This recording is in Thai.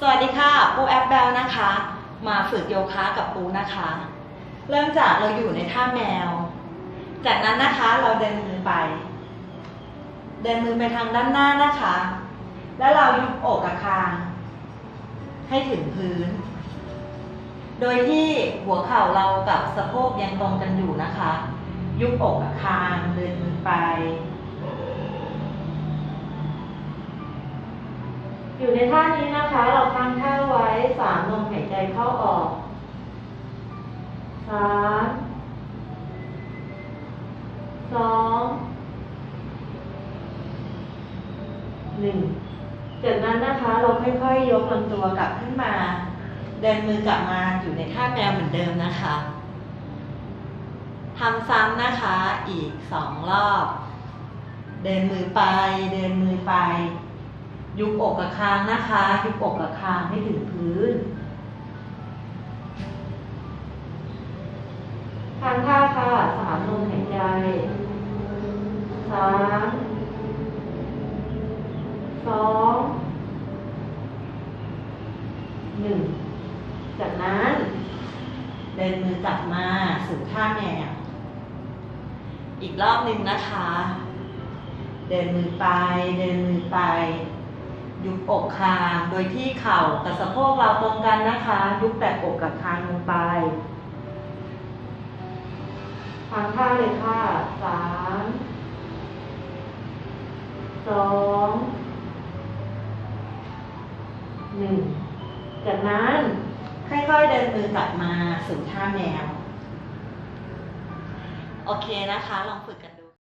สวัสดีค่ะ ปูแอปเบลนะคะ มาฝึกโยคะกับปูนะคะ เริ่มจากเราอยู่ในท่าแมว จากนั้นนะคะเราเดินมือไป เดินมือไปทางด้านหน้านะคะ แล้วเรายุบอกกับคาง ให้ถึงพื้น โดยที่หัวเข่าเรากับสะโพกยังตรงกันอยู่นะคะ ยุบอกกับคางเดินมือไป อยู่ในท่านี้นะคะ เราตั้งท่าไว้สามลมหายใจเข้าออกสามสองหนึ่งจากนั้นนะคะเราค่อยๆยกลำตัวกลับขึ้นมา เดินมือกลับมาอยู่ในท่าแมวเหมือนเดิมนะคะทำซ้ำนะคะอีกสองรอบ เดินมือไป เดินมือไป ยุบอกกับคางนะคะ ยุบอกกับคางให้ถึงพื้นทางท่าค่ะสามลมหายใจสามสองหนึ่งจากนั้นเดินมือกลับมาสู่ท่าแนวอีกรอบหนึ่งนะคะ เดินมือไป เดินมือไป ยุบอกคางโดยที่เข่ากับสะโพกเราตรงกันนะคะ ยุบแต่อกกับคางลงไปทางท่าเลยค่ะสามสองหนึ่งจากนั้นค่อยๆเดินมือกลับมาสู่ท่าแนวโอเคนะคะ ลองฝึกกันดู